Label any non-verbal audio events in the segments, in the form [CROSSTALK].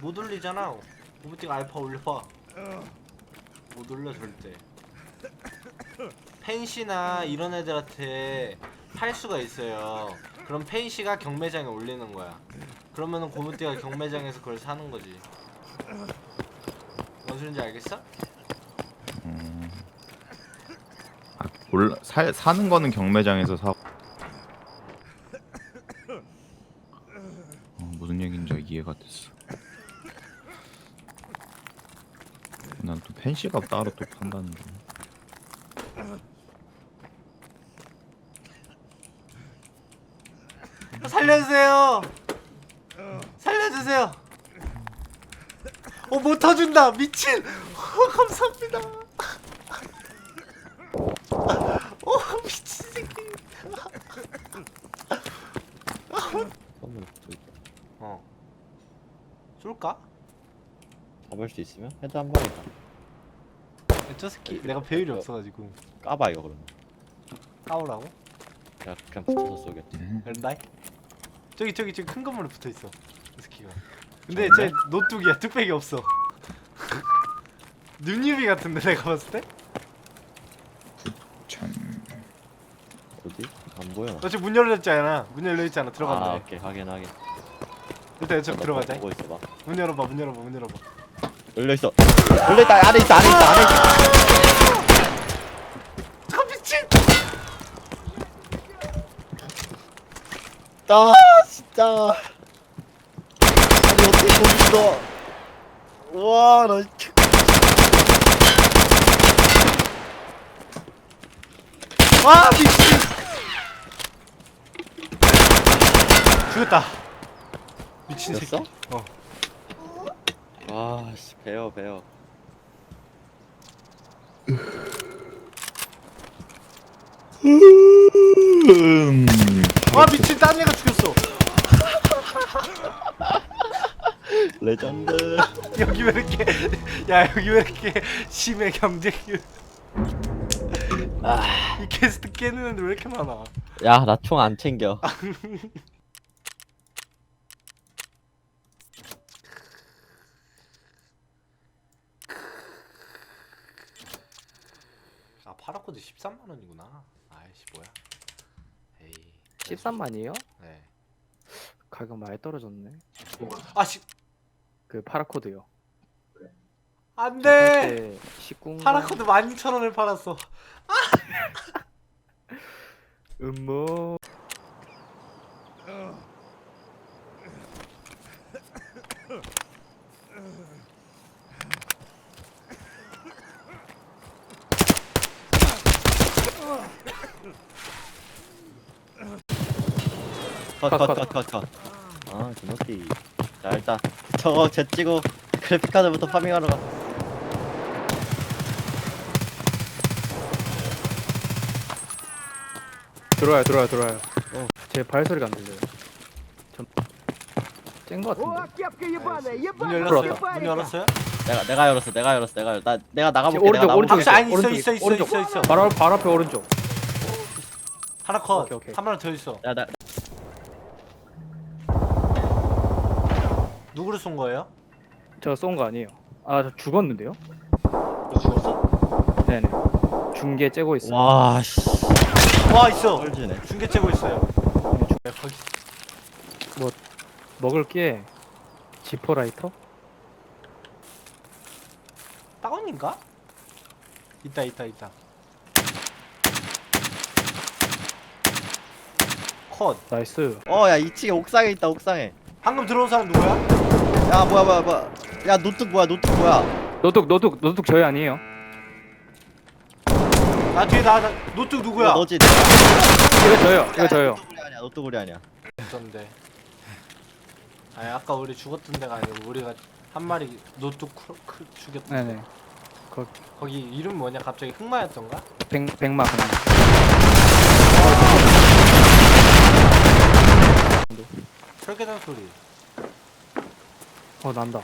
못 올리잖아. 오브틱 알파 올려봐. 못 올려 절대. 펜시나 이런 애들한테 팔 수가 있어요. 그럼 펜시가 경매장에 올리는 거야. 그러면은 고무띠가 경매장에서 그걸 사는 거지. 뭔 소린지 알겠어? 음. 아, 몰라 사, 사는 거는 경매장에서 사. 어, 무슨 얘긴지 이해가 됐어. 펜시가 따로 또 판다는데. 살려주세요. 살려주세요. 어, 못 터준다. 미친. 어, 감사합니다. 어, 미친 새끼. 어. 쏠까? 잡을 수 있으면 헤드 한 방에 다 저 새끼 내가 배율이 없어가지고 까봐 이거 그러면 까오라고? 야 그냥 붙여서 쏘겠지 그런다이? 저기 저기 저기 큰 건물에 붙어 있어. 이 새끼가. 근데 쟤 노뚝이야. 뚝배기 없어. [LAUGHS] 뉴뉴비 같은데 내가 봤을 때? 참. 어디? 안 보여 너 지금 문 열렸잖아. 문 열려 있잖아. 아 들어간다. 오케이 확인 확인 일단 저 들어가자. 보고 있어봐 문 열어봐. 문 열어봐. 문 열어봐. 열려 있어 열려 있다 안에 있어 안에 있어 안에 있어 저 미친. 아 진짜 아니 어떻게 거기 있어 와나 와 미친. 죽였다. 미친 새끼. 됐어? 어. 와씨 배워 배워 음. 와 미친 딴 애가 죽였어. 레전드 여기 왜 이렇게 야 여기 왜 이렇게 심해 경쟁률. 아. 이 캐스트 깨는 애들 왜 이렇게 많아? 야 나 총 안 챙겨 [LAUGHS] 아 파라코드 13만 원이구나. 아이씨 뭐야? 에이. 13만이에요? 네. 가격 많이 떨어졌네. 아씨 그 파라코드요. 안돼. 19. 파라코드 12,000원을 팔았어. 음모. 컷컷컷컷컷 아 주먹기 자 일단 저거 제 찍고 그래픽카드부터 파밍하러 가 들어와요, 들어와요, 들어와요. 어. 제 발소리가 안 들려요. 쨍거 같은데. 문 열렸어요? 들어왔다. 문 열었어요? 내가 내가 열었어 내가 열었어 내가 열- 나 내가 나가볼게 오른쪽, 내가 나가볼게 오른쪽 박스 아니 있어 있어 있어 오른쪽. 있어 있어. 바로 바로 앞에 오른쪽. 하나 컷. 오케이, 오케이. 한 마리 더 있어. 야, 나, 누구를 쏜 거예요? 저쏜거 아니에요. 아, 저 죽었는데요? 너 죽었어? 네네. 중계 째고 있어. 요 와, 씨. 와 있어. 헐지네. 중계 째고 있어요. 네, 거기 먹을 게 지퍼 라이터? 다운인가? 있다 있다 있다. 컷. 나이스. 어, 야, 2층에 옥상에 있다, 옥상에. 방금 들어온 사람 누구야? 야, 뭐야, 뭐야, 뭐야. 야, 노트 뭐야, 노트 뭐야. 노뚝 노뚝 노뚝 저희 아니에요. 나 뒤에 나, 나 노트 누구야? 너지? 이거 저요. 이거 저요. 노트구리 아니야, 노트구리 아니야. 있던데. 아니 아까 우리 죽었던 데가 아니고 우리가 한 마리 노트 크, 크 죽였던 데. 네네. 거기 이름 뭐냐 갑자기 흑마였던가? 백 백마 백마. 철계단 소리. 어 난다.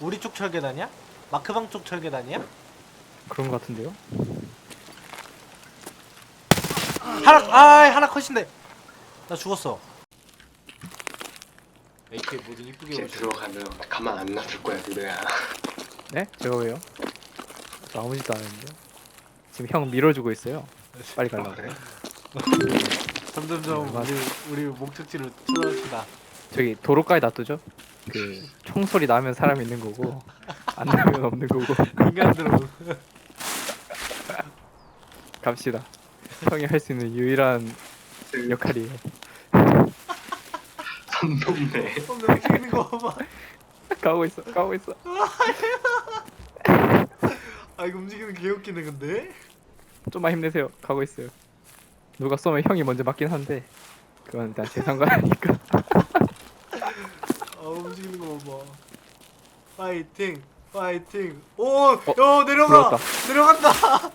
우리 쪽 철계단이야? 마크방 쪽 철계단이야? 그런 거 같은데요? 하나 아 하나 컷인데 나 죽었어. AK 모든 이쁘게 이제 오시네. 들어가면 가만 안 놔둘 거야 누나야 네? 제가 왜요? 저 아무 짓도 안 했는데. 지금 형 밀어주고 있어요. 빨리 가려고. [LAUGHS] 점점점 맞아. 우리 우리 목적지로 틀어갑시다. 저기 도로가에 놔두죠? 그 총소리 나면 사람 있는 거고 안 나면 없는 거고 인간들은 [LAUGHS] 갑시다. 형이 할 수 있는 유일한 역할이에요. 선 높네 손 넘치는 거 봐봐. [LAUGHS] 가고 있어, 가고 있어. 아 이거 움직이는 게 웃기네 근데. 좀만 힘내세요. 가고 있어요. 누가 쏘면 형이 먼저 맞긴 한데 그건 일단 제 상관이니까. [LAUGHS] 아 움직이는 거 봐봐. 파이팅, 파이팅. 오, 요 내려가, 들어왔다. 내려간다.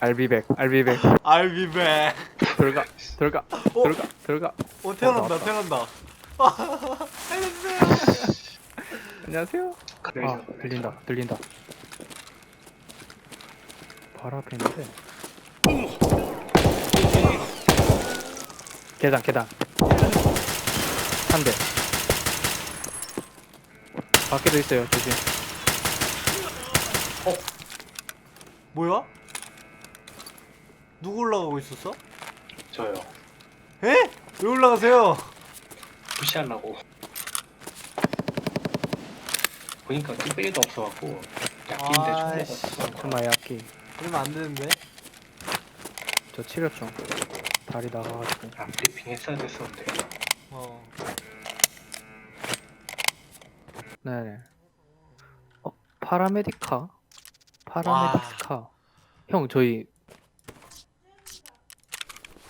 알비백, 알비백. I'll be back. 들어가, 들어가, 어? 들어가, 들어가. 오 태어난다, 나왔다. 태어난다. [LAUGHS] 아, 알려주세요. 안녕하세요. 아 들린다, 들린다. 바로 앞에 있는데. 계단, 계단. 한 대. 밖에도 있어요, 조심. 뭐야? 누구 올라가고 있었어? 저요 에? 왜 올라가세요? 무시하려고 보니까 뚝배기도 없어갖고 약기인데 아이씨. 없어 스마야키. 그러면 안 되는데. 저 치료총. 다리 나가가지고. 아 브리핑 했어야 됐었는데 어. 네네. 어, 파라메디카? 파라메디카. 형, 저희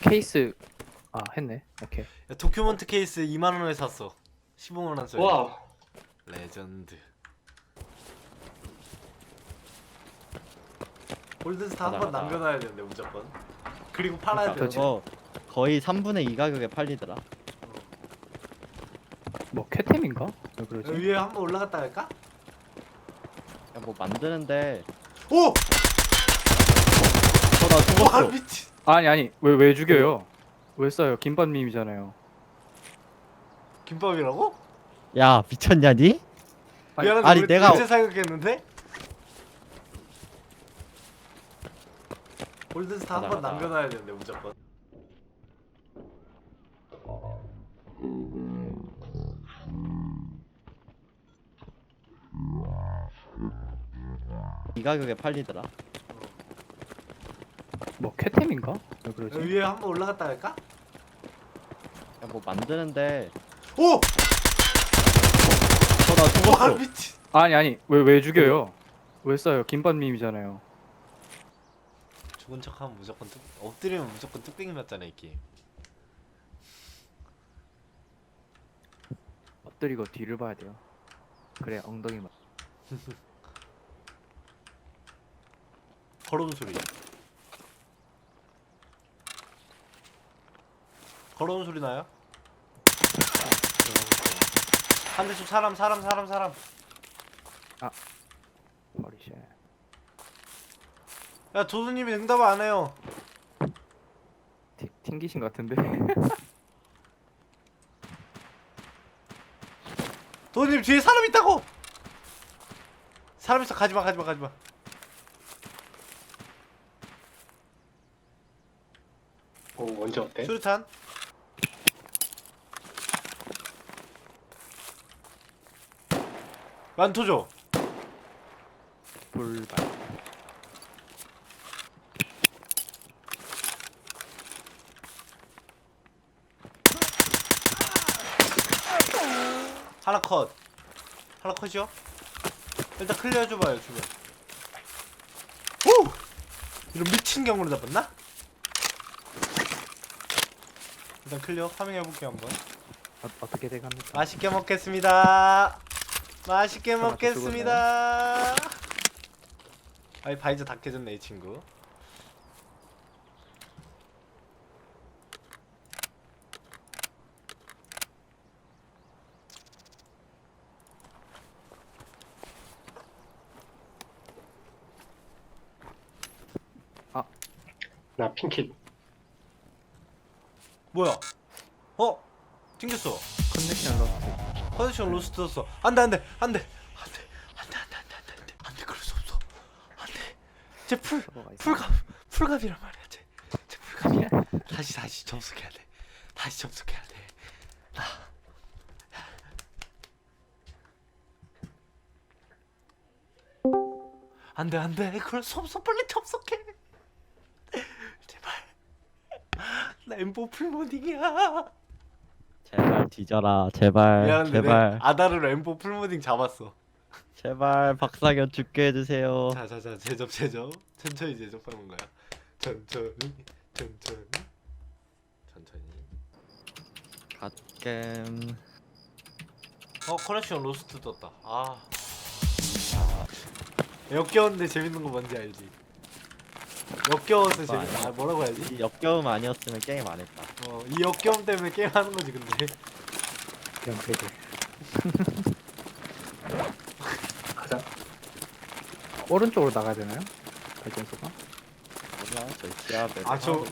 케이스 아 했네. 오케이. 야, 도큐먼트 케이스 2만 원에 샀어. 15만 원 써요. 와우 레전드. 골든스타 한 가자, 번 가자. 남겨놔야 되는데 무조건. 그리고 팔아야 그러니까, 돼. 저거 거의 3분의 2 가격에 팔리더라 뭐 쾌템인가? 왜 그러지? 위에 한번 올라갔다 갈까? 야, 뭐 만드는데 오! 어나 와 죽었어 미친. 아니 아니 왜 왜 죽여요? 왜 써요? 김밥님이잖아요. 김밥이라고? 야 미쳤냐 니? 아니, 미안한데 아니, 우리 내가- 대체 사격했는데? 골든스타 한 가자, 번 가자. 남겨놔야 되는데 무조건. 이 가격에 팔리더라 뭐 쾌템인가? 왜 그러지? 위에 한번 올라갔다 갈까? 야 뭐 만드는데 오! 어나 와 죽었어 미친. 아니 아니 왜 왜 죽여요? 왜 써요? 김밥님이잖아요. 죽은 척하면 무조건 뚝 엎드리면 무조건 뚝배기 맞잖아 이 게임. 엎드리고 뒤를 봐야 돼요. 그래 엉덩이 맞. [LAUGHS] 걸어온 소리. 걸어온 소리 나요? 반대쪽 사람 사람 사람 사람. 머리쉐. 야 도수님이 응답을 안 해요. 튕- 튕기신 것 같은데. 도수님 뒤에 사람 있다고. 사람 있어 가지마 가지마 가지마. 오 언제 어때? 수류탄. 만토죠. 불발. 하나 컷. 하나 컷이요? 일단 클리어 해줘봐요 주변. 오! 이런 미친 경우를 잡았나? 일단 클리어 파밍 해볼게요 한번. 어, 어떻게 돼갑니까? 맛있게 먹겠습니다. 맛있게 먹겠습니다. 아이 바이저 다 깨졌네 이 친구. 나 핑킷 뭐야? 어? 튕겼어. 컨넥션 로스트. 컨디션 로스트 떴어. 안돼 안돼 안돼 안돼 안돼 안돼 안돼 안돼 안돼 안돼 그럴 수 없어. 안돼. 쟤풀 있어. 풀갑 풀갑이란 말이야 쟤. 쟤 풀갑이야. 다시 다시 접속해야 돼. 다시 접속해야 돼. 아. 안돼 안돼 그럴 수 없어 빨리 접속해. 제발. 나 엠보 풀모딩이야. 제발 뒤져라 제발 미안한데 제발 내 아다르로 엠보 풀모딩 잡았어. 제발 박상현 죽게 해주세요 자자자 제접 제접 천천히 제접하는 거야. 천천히 천천히 천천히. 갓겜 어 커넥션 로스트 떴다. 아. 역겨운데 재밌는 거 뭔지 알지? 역겨워서 재밌. 아 뭐라고 해야지? 이 역겨움 아니었으면 게임 안 했다 어 이 역겨움 때문에 게임 하는 거지 근데. 이런 패드. [LAUGHS] 가자. 오른쪽으로 나가야 되나요? 발전소가? 몰라 저 지하 맵 아저. 어.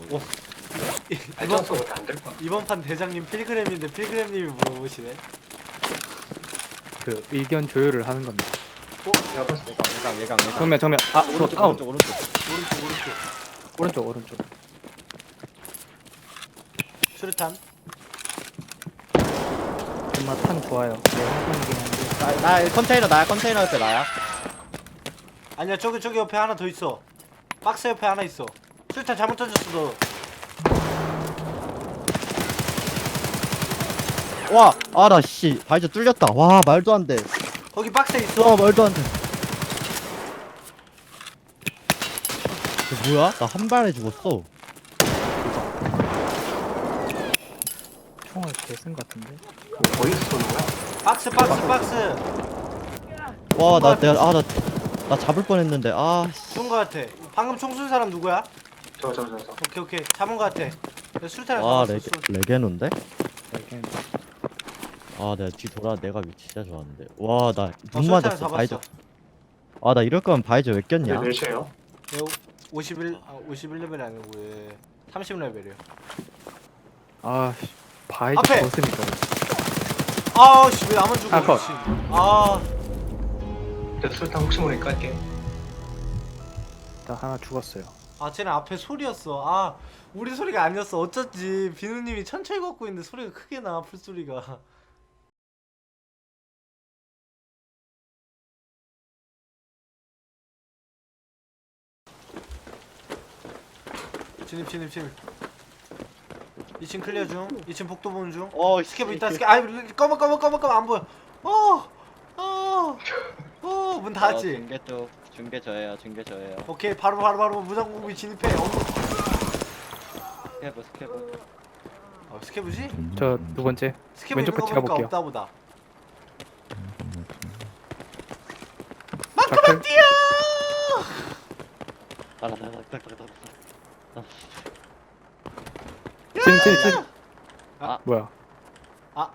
이번 발전소가 안될 거야. 이번 판 대장님 필그램인데 필그램님이 물어보시네. 그 의견 조율을 하는 겁니다. 내가 때 예강 예강 예강 정면 정면. 아 오른쪽 저, 아웃. 오른쪽 오른쪽 오른쪽 오른쪽. 오른쪽 오른쪽. 수류탄. 정말 탄 좋아요. 네, 항상이긴 한데. 나, 나 컨테이너 나야 컨테이너 옆에 나야 아니야 저기 저기 옆에 하나 더 있어. 박스 옆에 하나 있어. 수류탄 잘못 던졌어 너. 와, 아, 나, 씨, 바이저 뚫렸다. 와, 말도 안 돼. 거기 박스에 있어. 와, 말도 안 돼. 저 뭐야? 나 한 발에 죽었어. 총알 개쓴 것 같은데. 어디서 쏘는 거야? 박스 박스 박스. 와, 나, 내가, 아, 나, 나 잡을 뻔 했는데, 아, 씨. 쏜거 같아. 방금 총 쏜 사람 누구야? 저 저 저 저. 오케이 오케이 잡은 거 같아. 수류탄을 와, 잡았어. 레게, 수- 레게노인데? 이렇게 아, 내가 뒤 돌아, 내가 위치 진짜 좋았는데. 와, 나, 어, 눈 맞았어. 바이저. 아, 나 이럴 거면 바이저 왜 꼈냐? 몇 시에요? 내가 51 아, 51레벨이 아니고 왜 30레벨이야. 아 씨, 바이저 앞에! 벗으니까. 아씨 왜 나만 죽어? 아, 컷. 미친. 아 내가 술탄 혹시 모르니까 깔게. 일단 하나 죽었어요. 아 쟤는 앞에 소리였어. 아 우리 소리가 아니었어. 어쩐지 비누님이 천천히 걷고 있는데 소리가 크게 나 풀 소리가. 진입 진입 진입. 2층 클리어 중. 2층 복도 보는 중. 어, 스케브 있다 스케. 아이 꺼머 꺼머 꺼머 꺼머 안 보여. 어. 어. 어. 문 닫았지. 어, 중계 쪽, 중계 저예요, 중계 저예요. 오케이 바로 바로 바로 무장공비 진입해. 어, 스케브, 스케브. 어 스케브지? 저 두 번째. 스케브 왼쪽 있는 거거 제가 보니까 볼게요. 없다 보다. 자클. 뛰어! 따라, 따라, 따라, 따라, 따라. 찐찐찐. 아. 뭐야? 아.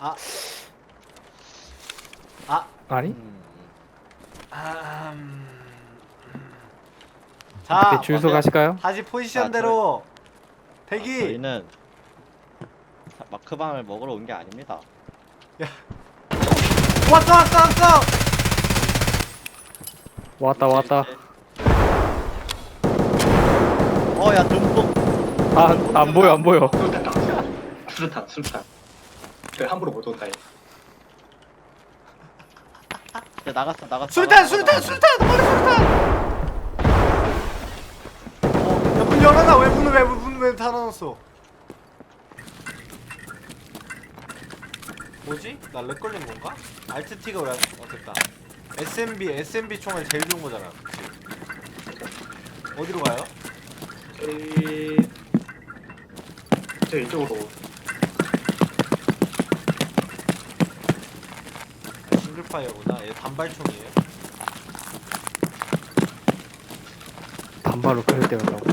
아. 아. 아니? 음. 아. 음. 네, 자, 주유소 맞아요. 가실까요? 다시 포지션대로 대기. 저희는 마크방을 먹으러 온 게 아닙니다. 왔어 왔어 왔어. 왔다 왔다. 어, 야, 듬뿍. 아안 보여 안 보여. 나왔어. 술탄 술탄. 그 함부로 못 온다. 얘. 야, 나갔어, 나갔어. 술탄 나갔어, 술탄 나갔어. 술탄 머리 술탄. 어, 야문 열어놔 왜 문을 왜 문을 왜 닫아놨어? 뭐지? 나 렉 걸린 건가? 알트 T가 왜? 안- 어 됐다. SMB SMB 총알 제일 좋은 거잖아. 그치? 어디로 가요? 저희 저 이쪽으로 아, 싱글파이어구나. 얘 단발총이에요. 단발로 그럴 때가 나고.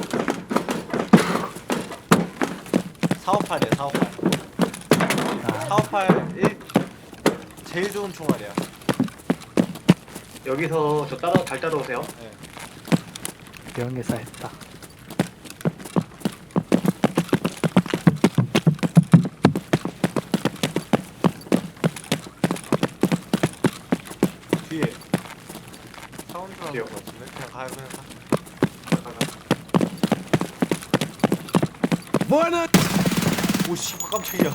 458이야 458. 아, 458 1 제일 좋은 총알이야. 여기서 저 따라 잘 따라오세요. 네. 명예사 했다. 뒤에 사운드 나는 뒤요? 것 같은데 그냥 가요 그냥 가 뭐하는 오 씨 깜짝이야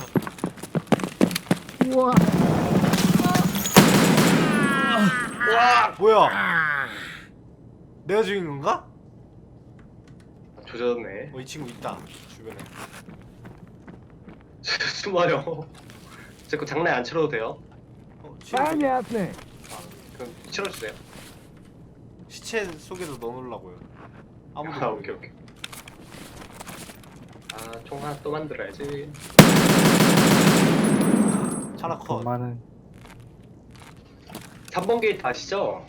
우와. 와 뭐야 내가 죽인 건가? 조졌네. 어 이 친구 있다 주변에 [LAUGHS] 숨어요. 제거 장난 안 치러도 돼요? 어, 치료 아, 그럼 치러주세요. 시체 속에도 넣어놓으려고요 아무도 아, 모르게. 오케이, 오케이. 아, 총 하나 또 만들어야지. 하나 컷 많은 3번 게이트 아시죠?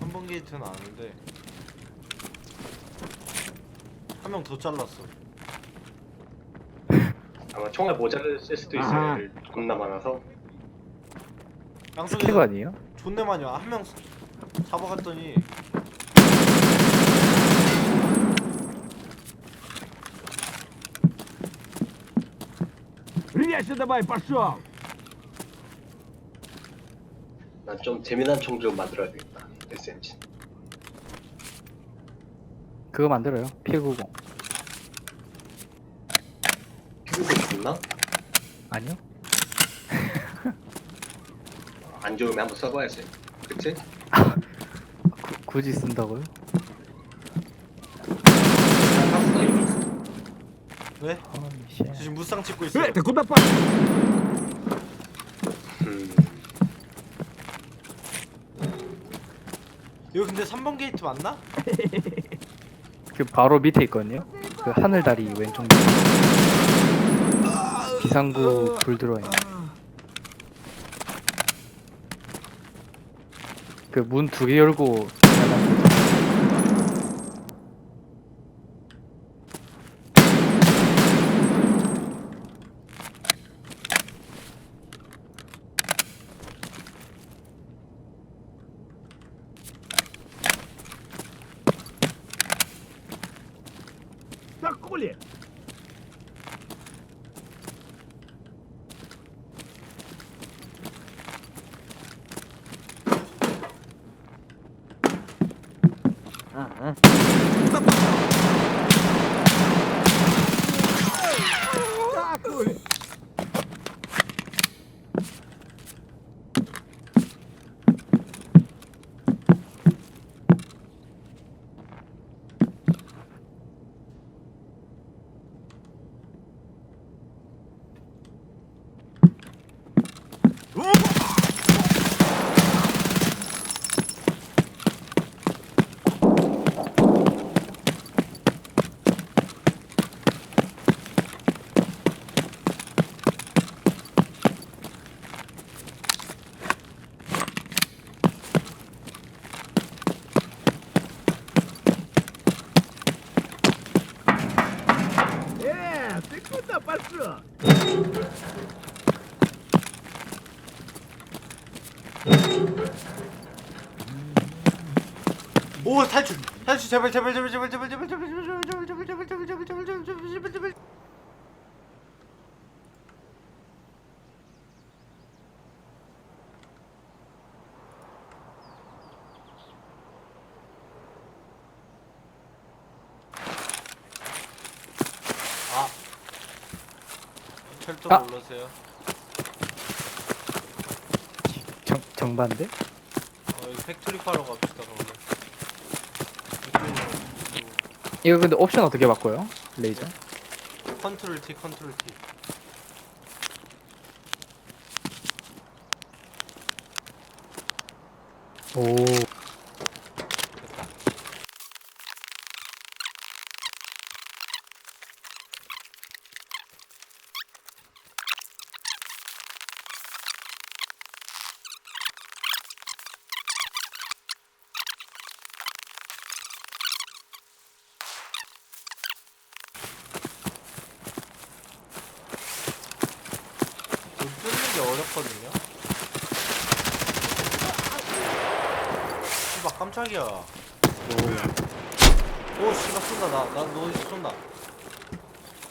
3번 게이트는 아는데 한 명 더 잘랐어 [LAUGHS] 아마 총알 모자를 쓸 수도 있어요. 애들 겁나 많아서. 양쪽에 스태그 아니에요? 존내 많이 와. 한 명 잡아갔더니 난 좀 재미난 총 좀 만들어야 되겠다. SMG. 그거 만들어요 P90 피부도 좋나? 아니요? 안 좋으면 한번 써봐야지. 그치? [LAUGHS] 구, 굳이 쓴다고요? 난 샀어 이미. 왜? 저 지금 무쌍 찍고 있어. 음. 여기 근데 3번 게이트 맞나? [LAUGHS] 그 바로 밑에 있거든요. 그 하늘다리 왼쪽 밑에. 비상구 불 들어와 있는. 그 문 두 개 열고 Пули? 탈출 제발 제발 제발 제발 제발 제발 제발 제발 제발 제발 제발 제발 제발 제발 제발 제발 제발 제발 아 철도 아. 올라오세요. 정, 정반대? 어 여기 팩토리 파러 갑시다 그러면. 이쪽으로. 이거 근데 옵션 어떻게 바꿔요? 레이저? 컨트롤 T 컨트롤 T. 오 됐다. 이거 뚫는 게 어렵거든요. 씨발 깜짝이야. 오 씨발 쏜다 나나너 어디서 쏜다.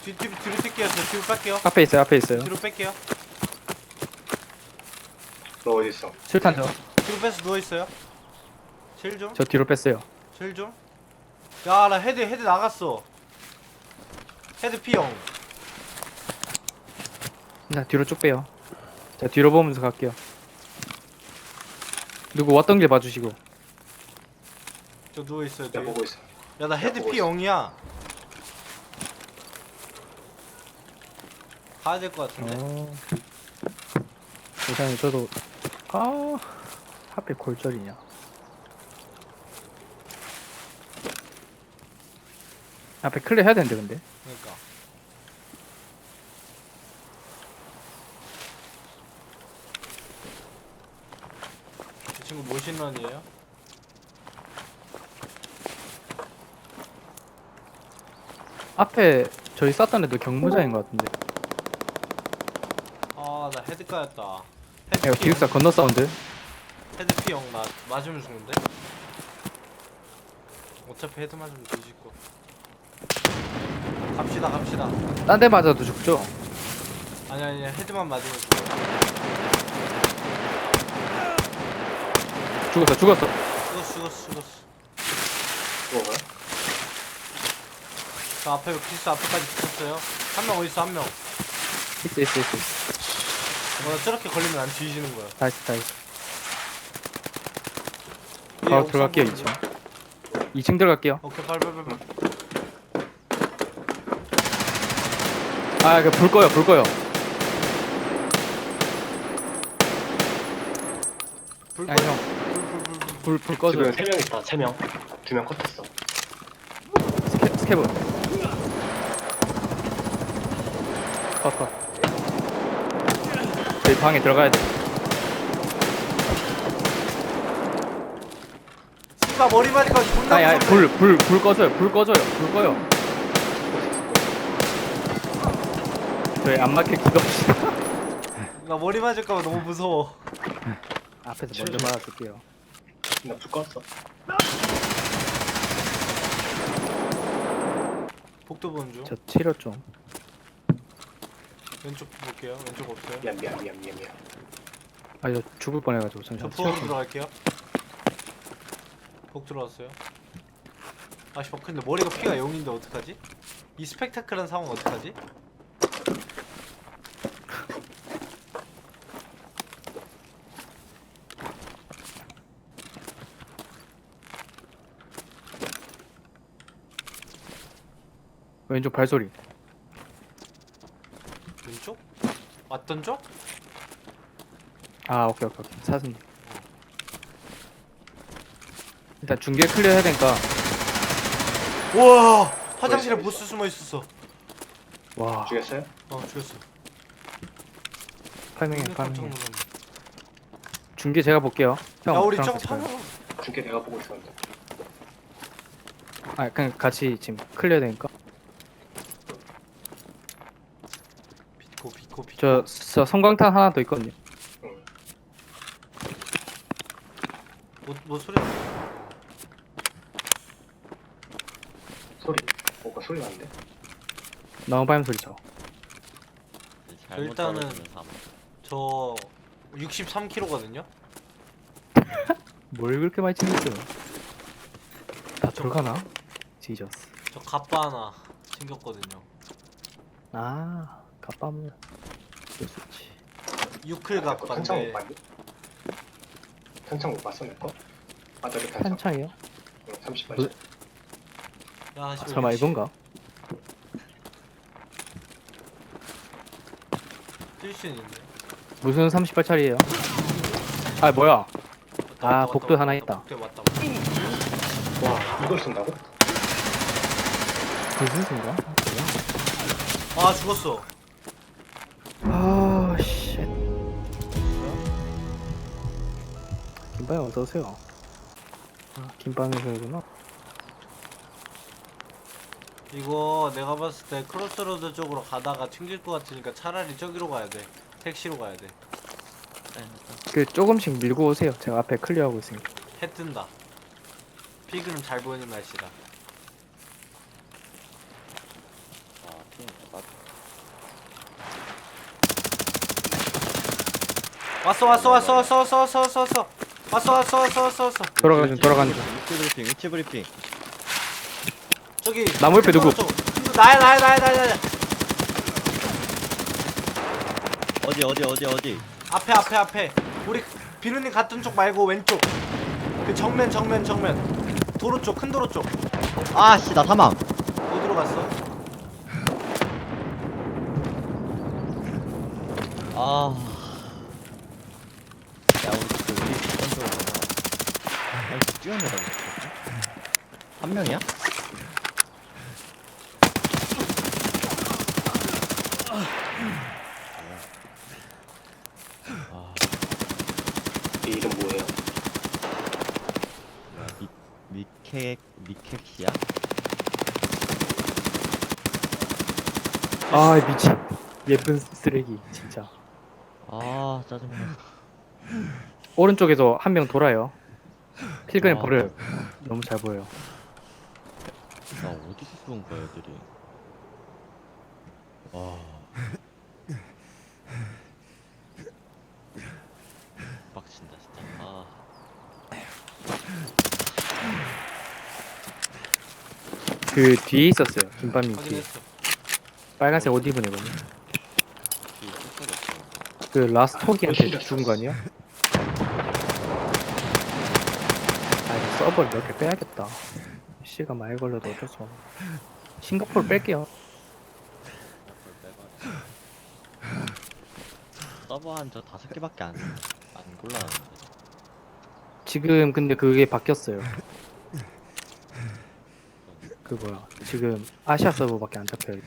뒤 뒤 뒤로 뺄게요. 저 뒤로 뺄게요. 앞에 있어요 앞에 있어요 뒤로 뺄게요. 너 어디 있어? 술탄 저, 뒤로 빼서 누워 있어요. 실 좀. 저 뒤로 뺐어요. 야, 나 헤드 헤드 나갔어. 헤드 P형. 나 뒤로 쭉 빼요. 자 뒤로 보면서 갈게요. 누구 왔던 길 봐주시고. 저 누워 있어요. 내가 뒤에. 보고 있어. 야, 나 헤드 보고 P0이야. 가야 될 것 같은데. 어. 세상에 저도 아 하필 골절이냐. 앞에 클리어 해야 되는데 근데. 그러니까. 이 친구 모신런이에요? 앞에 저희 쐈던 애도 경무자인 것 같은데. 아, 나 헤드 까였다. 헤드 P0. 기숙사 건너 사운드. 헤드 P0 나 맞으면 죽는데? 어차피 헤드 맞으면 거. 갑시다, 갑시다. 딴 데 맞아도 죽죠. 아니 아니 헤드만 맞으면 죽어. 죽었어 죽었어. 죽었어, 죽었어, 죽었어. 뭐야? 저 앞에 피스 앞에까지 붙었어요. 한 명 어디 있어, 한 명. 있어 있어 있어. 어, 나 저렇게 걸리면 안 뒤지는 거야. 다 있어 다 있어. 위에 바로 옥상 들어갈게요 보이는데? 2층. 2층 들어갈게요. 오케이, 빨리 빨리 빨리. 아, 그불 꺼요, 불 꺼요. 불 아니 꺼. 형, 불, 불, 불, 불. 불, 불 꺼줘요. 지금 세명 있다. 세 명. 두명 컷했어. 스케, 스케브. 컷, [LAUGHS] 컷. 저희 방에 들어가야 돼. 씨발 머리 맞으니까 존나 아니, 아니, 무섭네. 불, 불, 불 꺼줘요, 불 꺼줘요, 불 꺼요. 저희 안 맞게 기겁시다. 나 머리 맞을까봐 너무 무서워. 앞에서 먼저 말아줄게요. 나불 껐어. 복도 보는 중. 저 치료 좀. 왼쪽 볼게요. 왼쪽 없어요. 미안 미안 미안 미안 미안. 아, 저 죽을 뻔해가지고 저 잠시만. 부엌으로. 들어갈게요. 복 들어왔어요. 아 씨발 근데 머리가 피가 0인데 어떡하지? 이 스펙타클한 상황 어떡하지? 왼쪽 발소리. 왼쪽? 왔던 쪽? 아, 오케이, 오케이, 오케이. 사슴. 일단 중계 클리어 해야 되니까. 우와 화장실에 있어, 보스 숨어 있었어. 와, 죽였어요? 어 죽였어. 파밍해, 깜짝 파밍해. 놀랐네. 중계 제가 볼게요. 형, 야 우리 저랑 저거 같이. 파밍. 중계 내가 보고 있었는데. 아, 그냥 같이 지금 클리어 되니까. 비코. 저, 저 성광탄 하나 더 있거든요. 응. 뭐, 뭐 소리? 소리. 뭐가 소리 나는데? 나무바람 소리 쳐. 잘못 일단은- 떨어지는. 저 63kg거든요. [LAUGHS] 뭘 그렇게 많이 챙겼어요? 다 들어가나? 지저스. 저 갑바 하나 챙겼거든요. 아, 갑밤을 있지. 유클 아, 그거 탄창 못. 봤니? 탄창 못 봤어 내 거? 아 저기 탄창. 탄창이요? 응, 38. 뭐? 야 아, 설마 이건가? 뛸 수는 있네. 무슨 38짜리예요? 아, 뭐야? 왔다, 아, 왔다, 복도 왔다, 하나 왔다, 있다. 복도에 왔다. 와 이걸 쏜다고? 무슨 순가? 아 죽었어. 김빵이 어서 오세요. 아, 김빵에서구나. 이거 내가 봤을 때 크로스로드 쪽으로 가다가 튕길 것 같으니까 차라리 저기로 가야 돼. 택시로 가야 돼. 그 조금씩 밀고 오세요. 제가 앞에 클리어하고 있으니까. 해 뜬다. 피그는 잘 보이는 날씨다. 아, 팀 맞. 왔어 왔어 왔어 왔어 왔어 왔어 왔어 왔어 왔어 왔어 왔어 왔어. 돌아가는 중 돌아가는 중 위치 브리핑 위치 브리핑. 저기 나무 옆에 누구? 나야 나야 나야 나야 나야. 어디 어디 어디 어디? 앞에 앞에 앞에. 우리 비누님 같은 쪽 말고 왼쪽. 그 정면 정면 정면. 도로 쪽 큰 도로 쪽. 아씨 나 사망. 어디로 갔어? 아. 야, 우리 그 우리 어떤 쪽으로 가나? 아니, 뛰어내다고 있었지? 한 명이야? 아, 이 이름 뭐예요? 뭐야, 미, 미케, 미케키야? 아 미친 예쁜 쓰레기 진짜 아, 짜증나. 오른쪽에서 한 명 돌아요 필근에 아. 버려요 너무 잘 보여요 나 어디서 쏜 거야, 애들이? 와. 빡친다, 진짜. 아. 그 뒤에 있었어요 김밤님 뒤에 확인했어 빨간색 옷 입은 애거든요 뒤에 숫자가 없어. 그 라스토기한테 죽은 거 아니야? 아 이거 서버를 몇 개 빼야겠다. 시간 많이 걸려도 어쩔 수 없네. 싱가포르 뺄게요. 서버 한 저 다섯 개밖에 안, 안 골라놨는데. 지금 근데 그게 바뀌었어요. 그 뭐야 지금 아시아 서버밖에 안 잡혀요.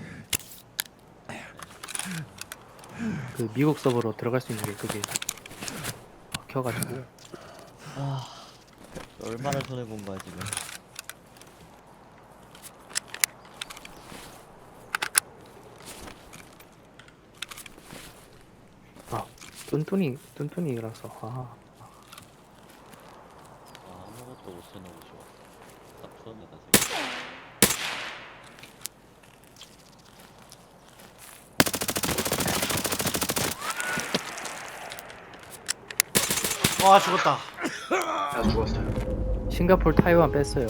그 미국 서버로 들어갈 수 있는 게 그게 바뀌어가지고. 아, 얼마나 손해 본 거야, 지금. 아 뚠뚠이 뚠뚠이라서 아 아, 아무것도 못 써놓고 좋아. 딱 손에다 세와 죽었다 다 죽었어요. 싱가포르 타이완 뺐어요